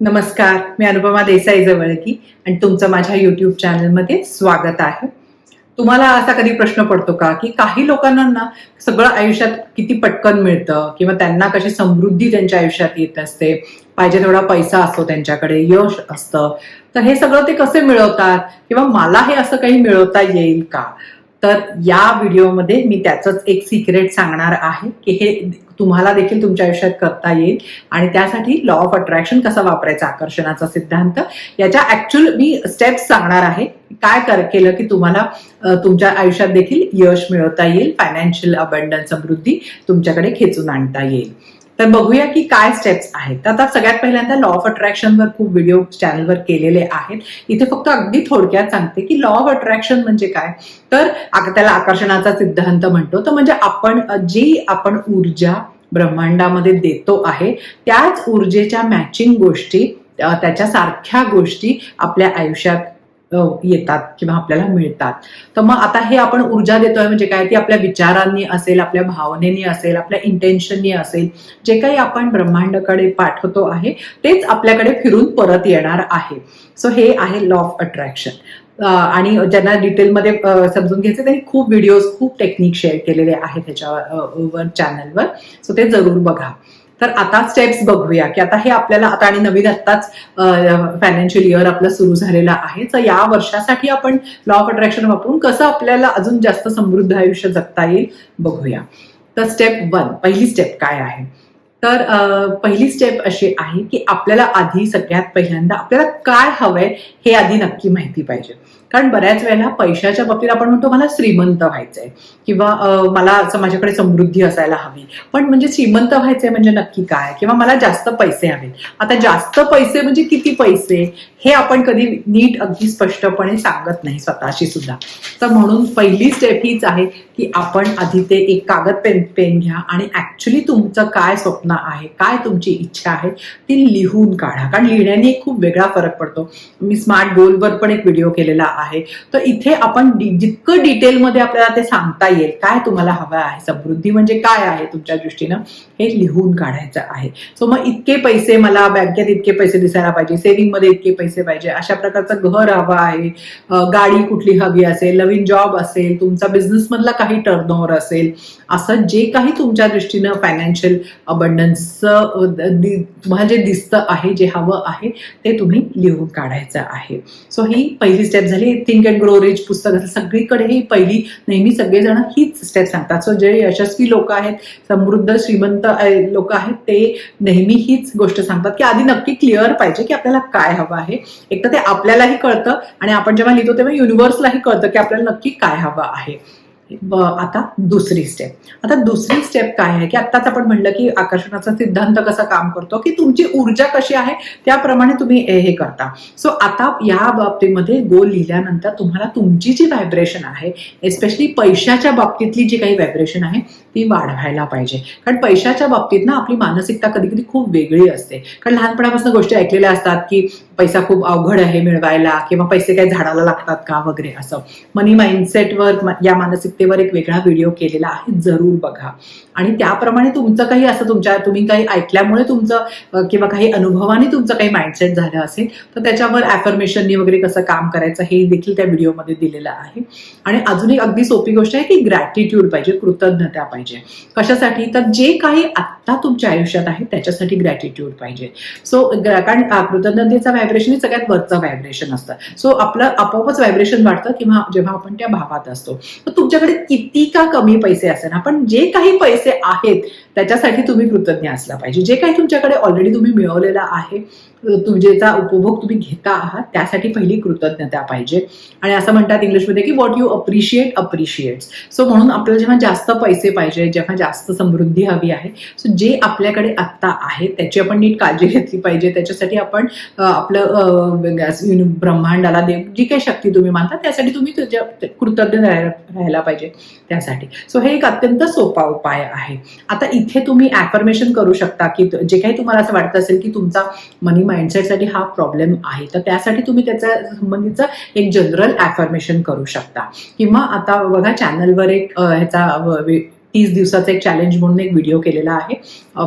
नमस्कार मी अनुपमा देसाई जवळकी आणि तुमचं माझ्या युट्यूब चॅनलमध्ये स्वागत आहे. तुम्हाला असा कधी प्रश्न पडतो का की काही लोकांना ना सगळं आयुष्यात किती पटकन मिळतं किंवा त्यांना कशी समृद्धी त्यांच्या आयुष्यात येत असते पाहिजे तेवढा पैसा असतो त्यांच्याकडे यश असतं तर हे सगळं ते कसे मिळवतात किंवा मला हे असं काही मिळवता येईल का? तर या व्हिडिओमध्ये मी त्याचंच एक सिक्रेट सांगणार आहे की हे तुम्हाला देखील तुमच्या आयुष्यात करता येईल. आणि त्यासाठी लॉ ऑफ अट्रॅक्शन कसा वापरायचा आकर्षणाचा सिद्धांत. याच्या ऍक्च्युअल मी स्टेप्स सांगणार आहे. काय कर केलं की तुम्हाला तुमच्या आयुष्यात देखील यश मिळवता येईल. फायनान्शियल अबंडन समृद्धी तुमच्याकडे खेचून आणता येईल. तर बघूया की काय स्टेप्स आहेत. तर आता सगळ्यात पहिल्यांदा लॉ ऑफ अट्रॅक्शनवर खूप व्हिडिओ चॅनलवर केलेले आहेत. इथे फक्त अगदी थोडक्यात सांगते की लॉ ऑफ अट्रॅक्शन म्हणजे काय? तर त्याला आकर्षणाचा सिद्धांत म्हणतो. तर म्हणजे आपण जी आपण ऊर्जा ब्रह्मांडामध्ये देतो आहे त्याच ऊर्जेच्या मॅचिंग गोष्टी त्याच्यासारख्या गोष्टी आपल्या आयुष्यात येतात किंवा आपल्याला मिळतात. तर मग आता हे आपण ऊर्जा देतोय म्हणजे काय? ती आपल्या विचारांनी असेल आपल्या भावनेनी असेल आपल्या इंटेन्शननी असेल. जे काही आपण ब्रह्मांडाकडे पाठवतो आहे तेच आपल्याकडे फिरून परत येणार आहे. सो हे आहे लॉ ऑफ अट्रॅक्शन आणि ज्यांना डिटेलमध्ये समजून घ्यायचे त्यांनी खूप व्हिडिओज खूप टेक्निक शेअर केलेले आहेत त्याच्यावर चॅनलवर सो ते जरूर बघा. तर आता स्टेप्स बघूया की आता हे आपल्याला आता आणि नवीन आत्ताच फायनान्शियल इयर आपलं सुरू झालेलं आहे. तर या वर्षासाठी आपण लॉ ऑफ अट्रॅक्शन वापरून कसं आपल्याला अजून जास्त समृद्ध आयुष्य जगता येईल बघूया. तर स्टेप वन पहिली स्टेप काय आहे? तर पहिली स्टेप अशी आहे की आपल्याला आधी सगळ्यात पहिल्यांदा आपल्याला काय हवंय हे आधी नक्की माहिती पाहिजे. कारण बऱ्याच वेळेला पैशाच्या बाबतीत आपण म्हणतो मला श्रीमंत व्हायचंय किंवा मला असं माझ्याकडे समृद्धी असायला हवी. पण म्हणजे श्रीमंत व्हायचंय म्हणजे नक्की काय? किंवा मला जास्त पैसे हवे आता जास्त पैसे म्हणजे किती पैसे? हे आपण कधी नीट अगदी स्पष्टपणे सांगत नाही स्वतःशी सुद्धा. तर म्हणून पहिली स्टेप हीच आहे की आपण आधी ते एक कागद पेन पेन घ्या आणि ऍक्च्युली तुमचं काय स्वप्न आहे काय तुमची इच्छा आहे ती लिहून काढा. कारण लिहिण्याने खूप वेगळा फरक पडतो. मी स्मार्ट गोलवर पण एक व्हिडिओ केलेला आहे. तर इथे आपण जितकं डिटेलमध्ये आपल्याला ते सांगता येईल काय तुम्हाला हवं आहे समृद्धी म्हणजे काय आहे तुमच्या दृष्टीनं हे लिहून काढायचं आहे. सो मग इतके पैसे मला बँकेत इतके पैसे दिसायला पाहिजे सेव्हिंगमध्ये इतके पैसे पाहिजे अशा प्रकारचं घर हवं आहे गाडी कुठली हवी असेल नवीन जॉब असेल तुमचा बिझनेसमधला काही टर्नओव्हर असेल असं जे काही तुमच्या दृष्टीनं फायनान्शियल अबंडन्स तुम्हाला जे दिसतं आहे जे हवं आहे ते तुम्ही लिहून काढायचं आहे. सो ही पहिली स्टेप झाली. थिंक अँड ग्रो रिच पुस्तक असेल सगळीकडे ही पहिली नेहमी सगळेजण हीच स्टेप सांगतात. सो जे यशस्वी लोक आहेत समृद्ध श्रीमंत लोक आहेत ते नेहमी हीच गोष्ट सांगतात की आधी नक्की क्लिअर पाहिजे की आपल्याला काय हवं आहे. एक तर ते आपल्यालाही कळतं आणि आपण जेव्हा लिहितो तेव्हा युनिव्हर्सलाही कळतं की आपल्याला नक्की काय हवं आहे. आता दुसरी स्टेप आता दुसरी स्टेप काय आहे? की आत्ताच आपण म्हणलं की आकर्षणाचा सिद्धांत कसा काम करतो की तुमची ऊर्जा कशी आहे त्याप्रमाणे तुम्ही हे करता. सो आता या बाबतीमध्ये गोल लिहिल्यानंतर तुम्हाला तुमची जी व्हायब्रेशन आहे एस्पेशली पैशाच्या बाबतीतली जी काही व्हायब्रेशन आहे ती वाढवायला पाहिजे. कारण पैशाच्या बाबतीत ना आपली मानसिकता कधी कधी खूप वेगळी असते. कारण लहानपणापासून गोष्टी ऐकलेल्या असतात की पैसा खूप अवघड आहे मिळवायला किंवा पैसे काही झाडाला लागतात का वगैरे असं. मनी माइंडसेटवर या या मानसिकतेवर एक वेगळा व्हिडिओ केलेला आहे जरूर बघा. आणि त्याप्रमाणे तुमचं काही असं तुमच्या तुम्ही काही ऐकल्यामुळे तुमचं किंवा काही अनुभवाने तुमचं काही माइंडसेट झालं असेल तर त्याच्यावर ॲफर्मेशननी वगैरे कसं काम करायचं हे देखील त्या व्हिडिओमध्ये दिलेलं आहे. आणि अजून एक अगदी सोपी गोष्ट आहे की ग्रॅटिट्यूड पाहिजे कृतज्ञता पाहिजे. कशासाठी? तर जे काही आत्ता तुमच्या आयुष्यात आहे त्याच्यासाठी ग्रॅटिट्यूड पाहिजे. सो कारण अ, कृतज्ञतेचं व्हायब्रेशन हे सगळ्यात वरचं व्हायब्रेशन असतं. सो आपलं आपोआपच व्हायब्रेशन वाढतं किंवा जेव्हा आपण त्या भावात असतो. तर तुमच्याकडे किती का कमी पैसे असेल पण जे काही पैसे आहेत त्याच्यासाठी तुम्ही कृतज्ञ असला पाहिजे. जे काही तुमच्याकडे ऑलरेडी तुम्ही मिळवलेलं आहे तुमचेचा उपभोग तुम्ही घेता आहात त्यासाठी पहिली कृतज्ञता पाहिजे. आणि असं म्हणतात इंग्लिशमध्ये की what you appreciate appreciates so म्हणून आपल्याला जेव्हा जास्त पैसे पाहिजे जेव्हा जास्त समृद्धी हवी आहे सो जे आपल्याकडे आत्ता आहे त्याची आपण नीट काळजी घेतली पाहिजे. त्याच्यासाठी आपण आपलं ब्रह्मांडाला देव जी काही शक्ती तुम्ही मानता त्यासाठी तुम्ही तुझ्या कृतज्ञ राहायला पाहिजे त्यासाठी. सो हे एक अत्यंत सोपा उपाय आहे. आता इथे तुम्ही ॲफर्मेशन करू शकता की जे काही तुम्हाला असं वाटत असेल की तुमचा मनी माइंडसेटसाठी हा प्रॉब्लेम आहे. तर त्यासाठी तुम्ही त्याच्या संबंधीचं एक जनरल ॲफर्मेशन करू शकता. किंवा आता बघा चॅनलवर एक ह्याचा तीस दिवसाचा एक चॅलेंज म्हणून एक व्हिडिओ केलेला आहे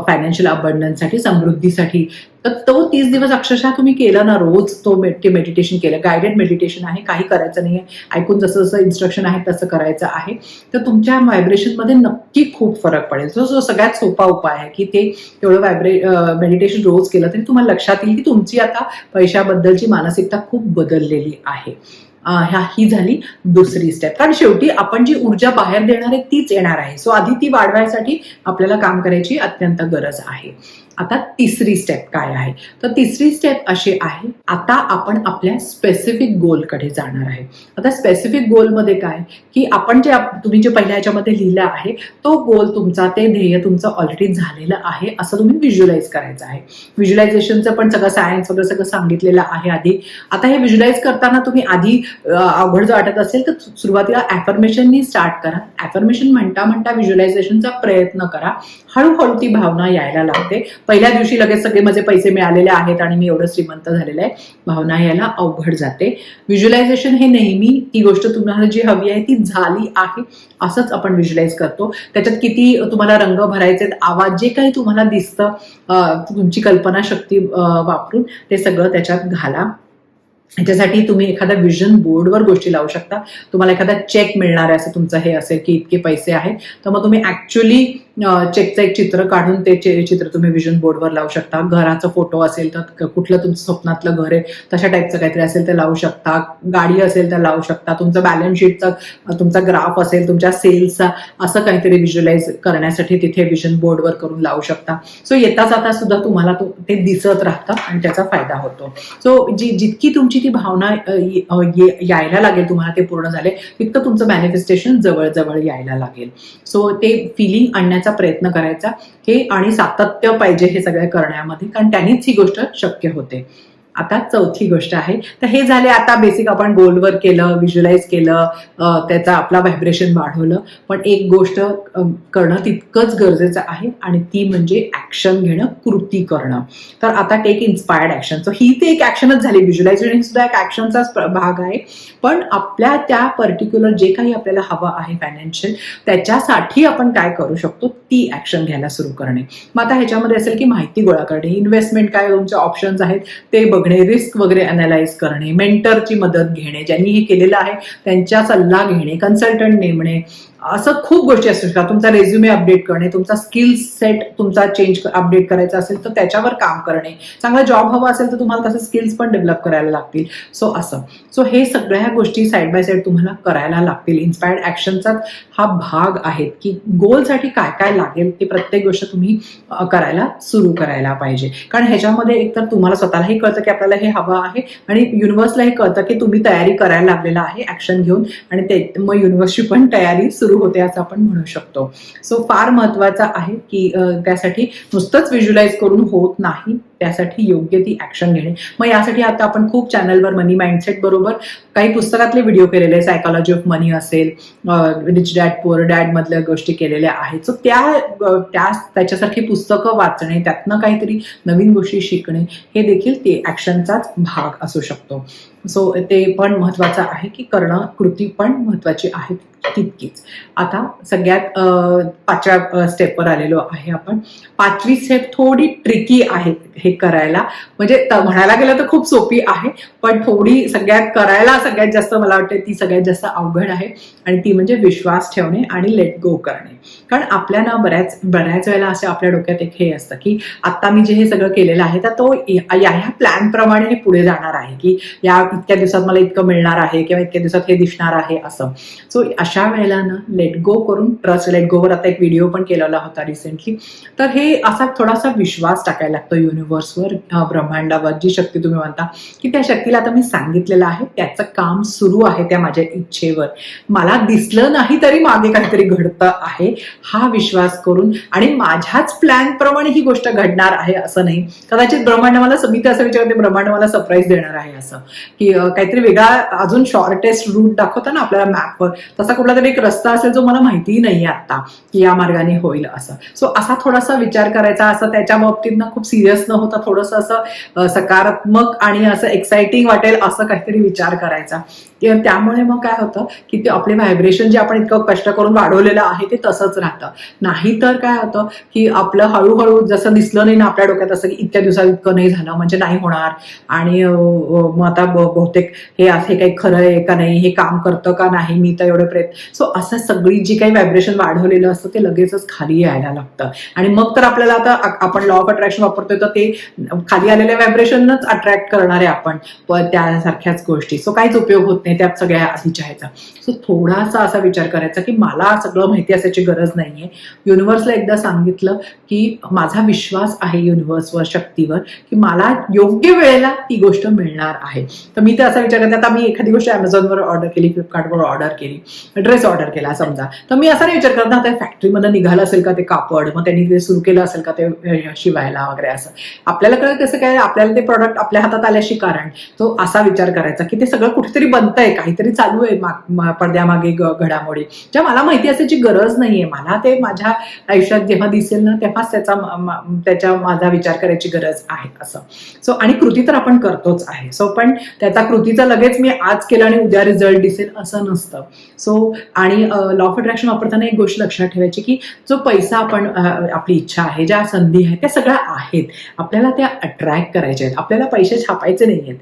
फायनान्शियल अबंडन्ससाठी समृद्धीसाठी. तर तो तीस दिवस अक्षरशः तुम्ही केलं ना रोज तो मेडिटेशन केलं. गायडेड मेडिटेशन आहे काही करायचं नाही आहे ऐकून जसं जसं इन्स्ट्रक्शन आहे तसं करायचं आहे. तर तुमच्या व्हायब्रेशनमध्ये नक्की खूप फरक पडेल. जो जो सगळ्यात सोपा उपाय आहे की ते तेवढं व्हायब्रे मेडिटेशन रोज केलं तरी तुम्हाला लक्षात येईल की तुमची आता पैशाबद्दलची मानसिकता खूप बदललेली आहे. ह्या ही झाली दुसरी स्टेप कारण शेवटी आपण जी ऊर्जा बाहेर देणार आहे तीच येणार आहे. सो आधी ती वाढवायसाठी आपल्याला काम करायची अत्यंत गरज आहे. आता तिसरी स्टेप काय आहे? तर तिसरी स्टेप अशी आहे आता आपण आपल्या स्पेसिफिक गोलकडे जाणार आहे. आता स्पेसिफिक गोलमध्ये काय? की आपण जे तुम्ही जे पहिल्या ह्याच्यामध्ये लिहिलं आहे तो गोल तुमचा ते ध्येय तुमचं ऑलरेडी झालेलं आहे असं तुम्ही व्हिज्युलाइज करायचं आहे. व्हिज्युलायझेशनचं पण सगळं सायन्स वगैरे सगळं सांगितलेलं आहे आधी. आता हे व्हिज्युलाइज करताना तुम्ही आधी अवघड जर वाटत असेल तर सुरुवातीला ॲफर्मेशननी स्टार्ट करा. ॲफर्मेशन म्हणता म्हणता व्हिज्युलायझेशनचा प्रयत्न करा. हळूहळू ती भावना यायला लागते. पहिल्या दिवशी लगेच सगळे माझे पैसे मिळालेले आहेत आणि मी एवढं श्रीमंत झालेलं आहे. भावना यायला अवघड जाते. व्हिज्युलायझेशन हे नेहमी ती गोष्ट तुम्हाला जी हवी आहे ती झाली आहे असंच आपण व्हिज्युलाइज करतो. त्याच्यात किती तुम्हाला रंग भरायचे आहेत, आवाज जे काही तुम्हाला दिसतं तुमची कल्पनाशक्ती वापरून ते सगळं त्याच्यात घाला. याच्यासाठी तुम्ही एखादा विजन बोर्डवर गोष्टी लावू शकता. तुम्हाला एखादा चेक मिळणार आहे असं तुमचं हे असेल की इतके पैसे आहेत. तर मग तुम्ही ऍक्च्युली चेकचं एक चित्र काढून ते चित्र तुम्ही विजन बोर्डवर लावू शकता. घराचा फोटो असेल तर कुठलं तुमचं स्वप्नातलं घर आहे तशा टाईपचं काहीतरी असेल तर लावू शकता. गाडी असेल तर लावू शकता. तुमचं बॅलन्स शीटचा तुमचा ग्राफ असेल तुमच्या सेल्सचा असं काहीतरी व्हिज्युलाइज करण्यासाठी तिथे विजन बोर्डवर करून लावू शकता. सो येता जाता सुद्धा तुम्हाला ते दिसत राहतं आणि त्याचा फायदा होतो. सो जी जितकी तुमची ती भावना यायला लागेल तुम्हाला ते पूर्ण झाले तितकं तुमचं मॅनिफेस्टेशन जवळ यायला लागेल. सो ते फिलिंग आणण्याचा प्रयत्न करायचा हे आणि सातत्य पाहिजे हे सगळ्या करण्यामध्ये कारण त्यांनीच ही गोष्ट शक्य होते. आता चौथी गोष्ट आहे. तर हे झाले आता बेसिक आपण गोलवर केलं व्हिज्युअलाइज केलं त्याचा आपला व्हायब्रेशन वाढवलं. पण एक गोष्ट करणं तितकंच गरजेचं आहे आणि ती म्हणजे ऍक्शन घेणं कृती करणं. तर आता टेक इन्स्पायर्ड ऍक्शन सो ही ती एक ऍक्शनच झाली. व्हिज्युलायझेशन सुद्धा एक ऍक्शनचाच भाग आहे. पण आपल्या त्या पर्टिक्युलर जे काही आपल्याला हवं आहे फायनान्शियल त्याच्यासाठी आपण काय करू शकतो? ती ऍक्शन घ्यायला सुरू करणे. मग आता ह्याच्यामध्ये असेल की माहिती गोळा करणे. इन्व्हेस्टमेंट काय तुमचे ऑप्शन्स आहेत ते बघणे. रिस्क वगैरे अनालाइज करणे मेंटरची मदत घेणे ज्यांनी हे केलेलं आहे त्यांच्या सल्ला घेणे कन्सल्टंट नेमणे असं खूप गोष्टी असू शकतात. तुमचा रेझ्युमे अपडेट करणे तुमचा स्किल सेट तुमचा चेंज अपडेट करायचा असेल तर त्याच्यावर काम करणे. चांगला जॉब हवा असेल तर तुम्हाला तसे स्किल्स पण डेव्हलप करायला लागतील. सो असं. सो हे सगळ्या गोष्टी साईड बाय साईड तुम्हाला करायला लागतील. इन्स्पायर्ड ॲक्शनचा हा भाग आहे की गोलसाठी काय काय लागेल ते प्रत्येक गोष्ट तुम्ही करायला सुरू करायला पाहिजे. कारण ह्याच्यामध्ये एकतर तुम्हाला स्वतःलाही कळतं की आपल्याला हे हवं आहे आणि युनिव्हर्सला हे कळतं की तुम्ही तयारी करायला लागलेला आहे ऍक्शन घेऊन. आणि ते मग युनिव्हर्सची पण तयारी सुरू होते असं आपण म्हणू शकतो. सो फार महत्वाचं आहे की त्यासाठी नुसतंच व्हिज्युलाइज करून होत नाही. त्यासाठी योग्य ती ऍक्शन घेणे. मग यासाठी आता आपण खूप चॅनलवर मनी माइंडसेट बरोबर काही पुस्तकातले व्हिडिओ केलेले सायकॉलॉजी ऑफ मनी असेल रिच डॅड पुअर डॅड मधल्या गोष्टी केलेल्या आहेत. सो त्या त्या त्याच्यासारखी पुस्तकं वाचणे त्यातनं काहीतरी नवीन गोष्टी शिकणे हे देखील ते ऍक्शनचाच भाग असू शकतो. सो ते पण महत्वाचं आहे की करणं कृती पण महत्वाची आहे तितकीच. आता सगळ्यात पाचव्या स्टेपवर आलेलो आहे आपण. पाचवी स्टेप थोडी ट्रिकी आहे हे करायला. म्हणजे म्हणायला गेलं तर खूप सोपी आहे पण थोडी सगळ्यात करायला सगळ्यात जास्त मला वाटतं ती सगळ्यात जास्त अवघड आहे आणि ती म्हणजे विश्वास ठेवणे आणि लेट गो करणे. कारण आपल्याला बऱ्याच बऱ्याच वेळेला असं आपल्या डोक्यात एक हे असतं की आता मी जे हे सगळं केलेलं आहे तर तो या ह्या प्लॅन प्रमाणे हे पुढे जाणार आहे की या इतक्या दिवसात मला इतकं मिळणार आहे किंवा इतक्या दिवसात हे दिसणार आहे असं. सो अशा वेळेला ना लेट गो करून ट्रस्ट लेट गोवर आता एक व्हिडिओ पण केलेला होता रिसेंटली तर हे असा थोडासा विश्वास टाकायला लागतो युनिव्हर्सवर ब्रह्मांडावर जी शक्ती तुम्ही म्हणता की त्या शक्तीला आता मी सांगितलेलं आहे त्याचं काम सुरू आहे त्या माझ्या इच्छेवर. मला दिसलं नाही तरी मागे काहीतरी घडतं आहे हा विश्वास करून आणि माझ्याच प्लॅन प्रमाणे ही गोष्ट घडणार आहे असं नाही. कदाचित ब्रह्मांड मला मी तर असं विचारते ब्रह्मांड मला सरप्राईज देणार आहे असं. की काहीतरी वेगळा अजून शॉर्टेस्ट रूट दाखवता ना आपल्याला मॅपवर तसा कुठला तरी एक रस्ता असेल जो मला माहितीही नाहीये आता की या मार्गाने होईल असं. सो असा थोडासा विचार करायचा असं त्याच्या बाबतीतनं खूप सिरियस न होता थोडंसं असं सकारात्मक आणि असं एक्साइटिंग वाटेल असं काहीतरी विचार करायचा. त्यामुळे मग काय होतं की ते आपले व्हायब्रेशन जे आपण इतकं कष्ट करून वाढवलेलं आहे ते तसंच राहतं. नाहीतर काय होतं की आपलं हळूहळू जसं दिसलं नाही ना आपल्या डोक्यात असं की इतक्या दिवसात इतकं नाही झालं म्हणजे नाही होणार. आणि मग आता बहुतेक हे हे काही खरं आहे का नाही हे काम करतं का नाही मी तर एवढे प्रयत्न. सो असं सगळी जी काही व्हायब्रेशन वाढवलेलं असतं ते लगेचच खाली यायला लागतं. आणि मग तर आपल्याला आता आपण लॉ ऑफ अट्रॅक्शन वापरतोय तर ते खाली आलेल्या व्हायब्रेशनच अट्रॅक्ट करणार आहे आपण. त्यासारख्याच गोष्टी. सो काहीच उपयोग होत नाही. त्या सगळ्या विचारायचा. सो थोडासा असा विचार करायचा की मला सगळं माहिती असायची गरज नाहीये. युनिव्हर्सला एकदा सांगितलं की माझा विश्वास आहे युनिव्हर्सवर शक्तीवर की मला योग्य वेळेला ती गोष्ट मिळणार आहे. तर मी ते असा विचार करते आता मी एखादी गोष्ट अमेझॉनवर ऑर्डर केली फ्लिपकार्टवर ऑर्डर केली ड्रेस ऑर्डर केला समजा. तर मी असा नाही विचार करत ना त्या फॅक्टरीमध्ये निघालं असेल का ते कापड मग त्यांनी ते सुरू केलं असेल का ते शिवायला वगैरे असं. आपल्याला कळत कसं काय आपल्याला ते प्रॉडक्ट आपल्या हातात आल्याशी कारण. तो असा विचार करायचा की ते सगळं कुठेतरी बनतंय काहीतरी चालू आहे मा- मागे पडद्यामागे घडामोडी. ज्या मला माहिती असायची गरज नाहीये. मला ते माझ्या आयुष्यात जेव्हा दिसेल ना तेव्हाच त्याचा त्याच्या माझा विचार करायची गरज आहे असं. सो आणि कृती तर आपण करतोच आहे. सो पण त्याचा कृतीचा लगेच मी आज केला आणि उद्या रिझल्ट दिसेल असं नसतं. सो आणि लॉ ऑफ अट्रॅक्शन वापरताना एक गोष्ट लक्षात ठेवायची की जो पैसा आपण आपली इच्छा आहे ज्या संधी आहेत त्या सगळ्या आहेत. आपल्याला त्या अट्रॅक्ट करायच्या आहेत. आपल्याला पैसे छापायचे नाही आहेत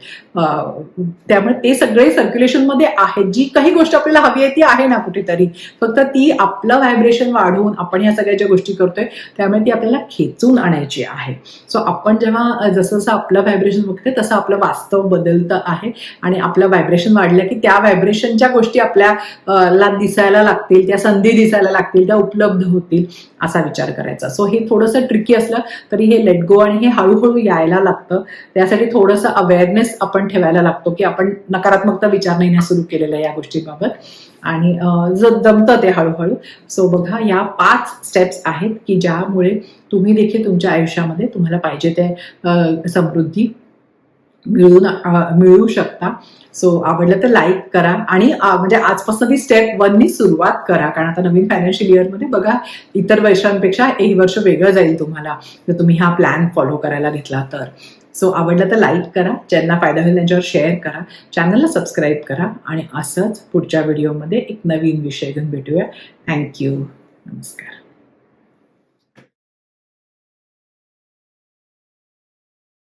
त्यामुळे ते सगळे व्हायब्रेशनमध्ये आहेत जी काही गोष्ट आपल्याला हवी आहे ती आहे ना कुठेतरी. फक्त ती आपलं व्हायब्रेशन वाढवून आपण ह्या सगळ्या ज्या गोष्टी करतोय त्यामुळे ती आपल्याला खेचून आणायची आहे. सो आपण जेव्हा जसं जसं आपलं व्हायब्रेशन बघते तसं आपलं वास्तव बदलतं आहे. आणि आपलं व्हायब्रेशन वाढलं की त्या व्हायब्रेशनच्या गोष्टी आपल्याला दिसायला लागतील त्या संधी दिसायला लागतील त्या उपलब्ध होतील. असा विचार करायचा. सो हे थोडंसं ट्रिकी असलं तरी हे लेट गो आणि हे हळूहळू यायला लागतं. त्यासाठी थोडंसं अवेअरनेस आपण ठेवायला लागतो की आपण नकारात्मकता विचार नाही सुरू केलेला आहे या गोष्टीबाबत. आणि जर जमतं ते हळूहळू. सो बघा या पाच स्टेप्स आहेत की ज्यामुळे तुम्ही देखील तुमच्या आयुष्यामध्ये तुम्हाला पाहिजे ते समृद्धी मिळून मिळू शकता. सो आवडलं तर लाईक करा आणि म्हणजे आजपासून ती स्टेप वननी सुरुवात करा. कारण आता नवीन फायनान्शियल इयरमध्ये बघा इतर वर्षांपेक्षा हे वर्ष वेगळं जाईल तुम्हाला. जर तुम्ही हा प्लॅन फॉलो करायला घेतला तर. सो आवडलं तर लाईक करा. ज्यांना फायदा होईल त्यांच्यावर शेअर करा. चॅनलला सबस्क्राईब करा. आणि असंच पुढच्या व्हिडिओमध्ये एक नवीन विषय घेऊन भेटूया. थँक्यू नमस्कार.